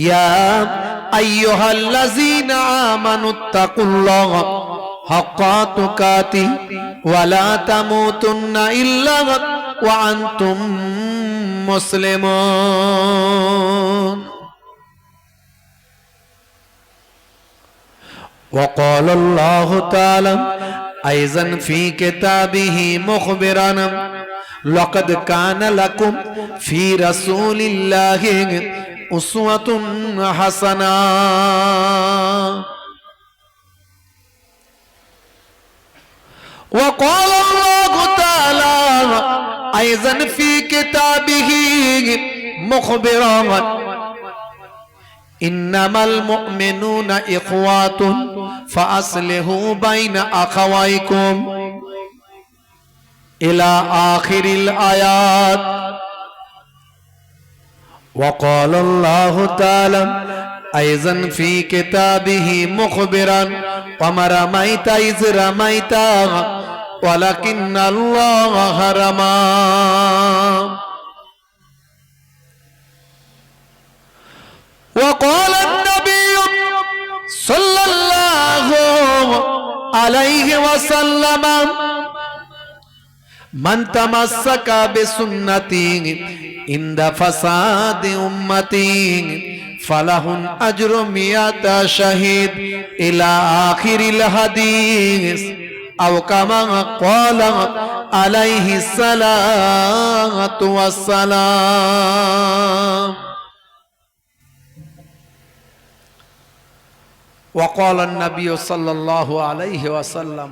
يا أيها الذين آمنوا اتقوا الله حق تقاته ولا تموتن إلا وأنتم مسلمون وقال الله تعالى أيضا في كتابه مخبرا لقد كان لكم في رسول الله أسوة حسنة وقال الله تعالى أيضا في كتابه مخبرا إنما المؤمنون إخوات فأصلحوا بين أخويكم إلى آخر الآيات وقال الله تعالى أيضا في كتابه مخبرا وما رميت إذ رميت ولكن الله رمى وقال النبي صلى الله عليه وسلم من تمسك بسنتي عند فساد أمتي فله أجر مئة شهيد إلى آخر الحديث أو كما قال عليه الصلاة والسلام وقال النبي صلى الله عليه وسلم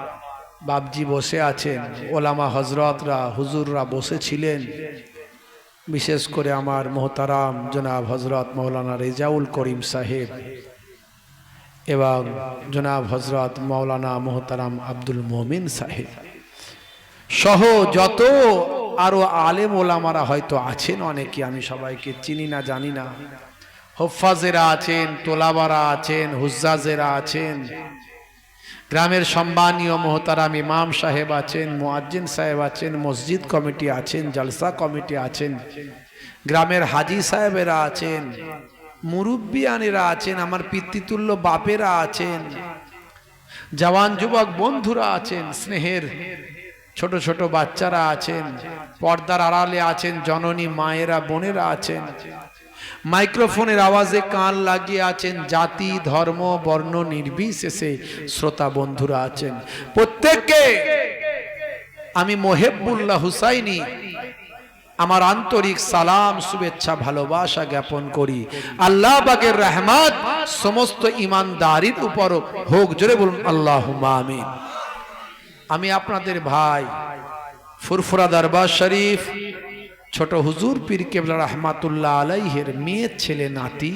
বাবজি বসে আছেন, ওলামা হজরতরা হুজুররা বসেছিলেন বিশেষ করে আমার মোহতারাম জনাব হজরত মৌলানা রেজাউল করিম সাহেব এবং জনাব হজরত মৌলানা মোহতারাম আব্দুল মোমিন সাহেব। সহ যত আরও আলেম ওলামারা হয়তো আছেন, অনেকে আমি সবাইকে চিনি না, জানি না। হোফাজেরা আছেন, তোলাবারা আছেন, হুজ্জাজেরা আছেন গ্রামের সম্মানীয় মোহতারাম ইমাম সাহেব আছেন, মুয়াজ্জিন সাহেব আছেন, মসজিদ কমিটি আছেন, জলসা কমিটি আছেন, গ্রামের হাজি সাহেবেরা আছেন, মুরব্বিয়ানেরা আছেন, আমার পিতৃতুল্য বাপেরা আছেন, জওয়ান যুবক বন্ধুরা আছেন, স্নেহের ছোট ছোট বাচ্চারা আছেন, পর্দার আড়ালে আছেন, জননী মায়েরা বোনেরা আছেন মাইক্রোফোনের আওয়াজে কান লাগিয়ে আছেন জাতি, ধর্ম, বর্ণ নির্বিশেষে শ্রোতা বন্ধুরা আছেন। প্রত্যেককে আমি মোহেবুল্লাহ হুসাইনি আমার আন্তরিক সালাম, শুভেচ্ছা, ভালোবাসা জ্ঞাপন করি। আল্লাহ বাগের রহমাত সমস্ত ইমানদারির উপর হোক, জোরে বলুন আল্লাহ আমি আপনাদের ভাই, ফুরফুরা দরবার শরীফ ছোট হুজুর পীর কেবলা রহমাতুল্লাহ আলাইহের মেয়ের ছেলে, নাতি,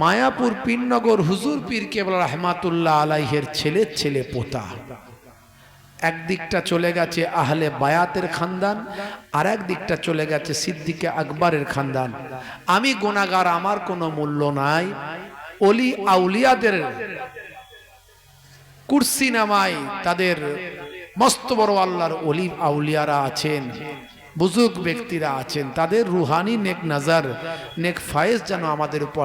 মায়াপুর পীরনগর হুজুর পীর কেবলা রহমাতুল্লাহ আলাইহের ছেলের ছেলে পোতা। একদিকটা চলে গেছে আহলে বায়াতের খানদান আর একদিকটা চলে গেছে সিদ্দিকে আকবরের খানদান। আমি গোনাগার আমার কোনো মূল্য নাই। অলি আউলিয়াদের কুর্সি নামায় তাদের মস্ত বড় আল্লাহর অলি আউলিয়ারা আছেন। বুজুর্গ ব্যক্তিরা আছেন তাদের রুহানি নেক নাজার নেক ফায়েজ যেন আমাদের উপর